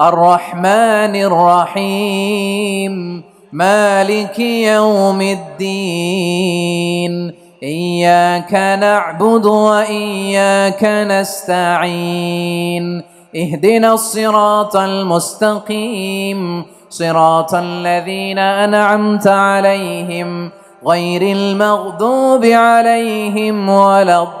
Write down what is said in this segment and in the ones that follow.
الرحمن الرحيم مالك يوم الدين إياك نعبد وإياك نستعين اهدنا الصراط المستقيم صراط الذين أنعمت عليهم غير المغضوب عليهم ولا الضالين.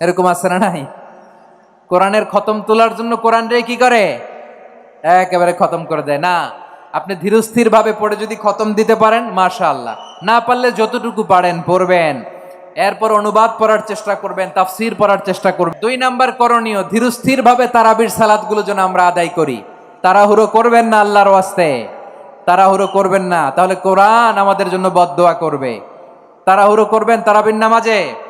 এরকম আছে না নাই? কোরআনের খতম তোলার জন্য কোরআন রে কি করে? একেবারে খতম করে দেয়। না, আপনি ধীরস্থির ভাবে পড়ে যদি খতম দিতে পারেন মাশা আল্লাহ না পারলে যতটুকু পারেন, পড়বেন। এরপর অনুবাদ পড়ার চেষ্টা করবেন, তাফসির পড়ার চেষ্টা করবেন। দুই নাম্বার করণীয় ধীরস্থির ভাবে তারাবির সালাদগুলো যেন আমরা আদায় করি। তাড়াহুড়ো করবেন না আল্লাহর ওয়াস্তে। তাড়াহুড়ো করবেন না। তাহলে কোরআন আমাদের জন্য বদদোয়া করবে। তাড়াহুড়ো করবেন তারাবির নামাজে।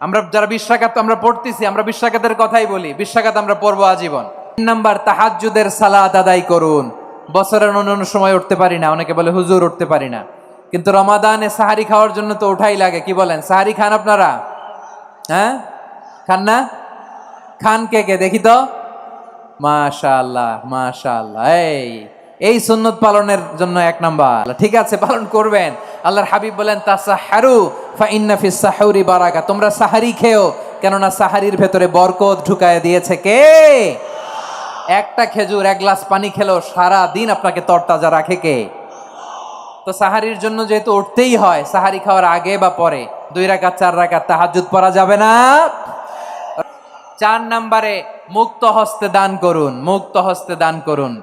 আমরা যারা বিশ রাকাত তো আমরা পড়তেছি, আমরা বিশ রাকাতের কথাই বলি। বিশ রাকাত আমরা পড়ব আজীবন। তিন নাম্বার, তাহাজ্জুদের সালাত আদায় করুন। বছরের অন্য সময় উঠতে পারি না, অনেকে বলে হুজুর উঠতে পারি না। কিন্তু রমাদানে সাহারি খাওয়ার জন্য তো ওঠাই লাগে, কি বলেন? সাহারি খান আপনারা? হ্যাঁ? খান না? খান কে কে? দেখি তো। মাশাআল্লাহ মাশাআল্লাহ, এই। এই সুন্নত পালনের জন্য এক নাম্বার। ঠিক আছে, পালন করবেন। আল্লাহর হাবিব বলেন, তাসাহারু ফা ইন্না ফিস বারাকা। তোমরা সাহারি খেও, কেননা সাহারির ভেতরে বরকত ঢুকায় দিয়েছে কে? একটা খেজুর, এক গ্লাস পানি খেলো সারা দিন আপনাকে তরতাজা রাখে কে? তো সাহারির জন্য যেহেতু উঠতেই হয়, সাহারি খাওয়ার আগে বা পরে, দুই রাকাত, চার রাকাত তাহাজ্জুদ পড়া যাবে না। চার নাম্বারে মুক্ত হস্তে দান করুন, মুক্ত হস্তে দান করুন।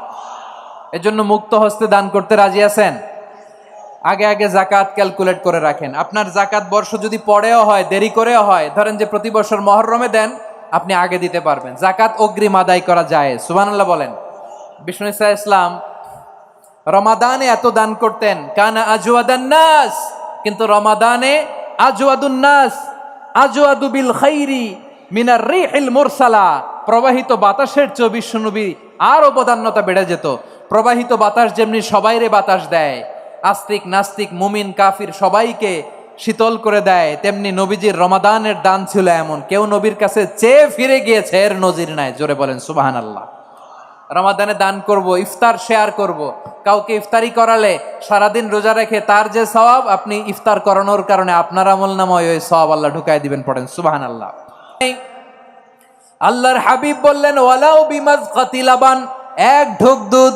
এজন্য মুক্ত হস্তে দান করতে রাজি আছেন? আগে আগে জাকাত ক্যালকুলেট করে রাখেন। আপনার জাকাত বর্ষ যদি পরেও হয়, দেরি করেও হয়, ধরেন যে প্রতি বছর মহরমে দেন, আপনি আগে দিতে পারবেন। জাকাত অগ্রিম আদায় করা যায় সুবহানাল্লাহ বলেন। বিষ্ণু ইসা ইসলাম, রমাদানে এত দান করতেন, কানা আজওয়াদান নাস, কিন্তু রমাদানে আজওয়াদুন নাস, আজওয়াদু বিল খাইরি মিনার রি রিহিল মুরসালা, প্রবাহিত বাতাসের চেয়ে বিশ্বনবী আরও বদান্যতা বেড়ে যেত। প্রবাহিত বাতাস যেমনি সবাইরে বাতাস দেয়, আস্তিক নাস্তিক, মুমিন, কাফির সবাইকে শীতল করে দেয়, তেমনি নবীজির রমাদানের দান ছিল এমন। কেউ নবীর কাছে চেয়ে ফিরে গিয়েছে, এর নজির নাই। জোরে বলেন সুবাহান আল্লাহ রমাদানে দান করব, ইফতার শেয়ার করব। কাউকে ইফতারি করালে সারাদিন রোজা রেখে তার যে সওয়াব, আপনি ইফতার করানোর কারণে আপনার আমল নাময় ওই সওয়াব আল্লাহ ঢুকাই দিবেন, পড়েন সুবাহান আল্লাহ আল্লাহর হাবিব বললেন, ওয়ালাউ বিমাজ কাতিলাবান, এক ঢোক দুধ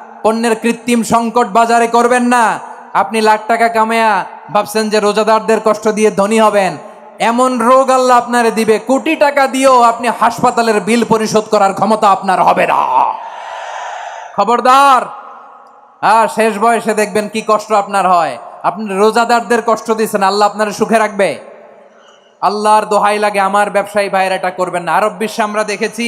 পণ্যের কৃত্রিম সংকট বাজারে করবেন না। আপনি লাখ টাকা কামায়া ভাবছেন যে রোজাদারদের কষ্ট দিয়ে ধনী হবেন। এমন রোগ আল্লাহ আপনারে দিবে। কোটি টাকা দিয়েও আপনি হাসপাতালের বিল পরিশোধ করার ক্ষমতা আপনার হবে না। খবরদার আর শেষ বয়সে দেখবেন কি কষ্ট আপনার হয়। আপনি রোজাদারদের কষ্ট দিচ্ছেন আল্লাহ আপনার সুখে রাখবে। আল্লাহর দোহাই লাগে, আমার ব্যবসায়ী ভাইয়েরা এটা করবেন না। আরব বিশ্বে আমরা দেখেছি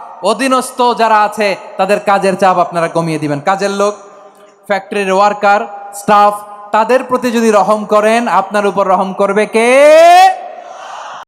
অধীনস্থ যারা আছে, তাদের কাজের চাপ আপনারা কমিয়ে দিবেন। কাজের লোক ফ্যাক্টরির ওয়ার্কার স্টাফ তাদের প্রতি যদি রহম করেন, আপনার উপর রহম করবে কে?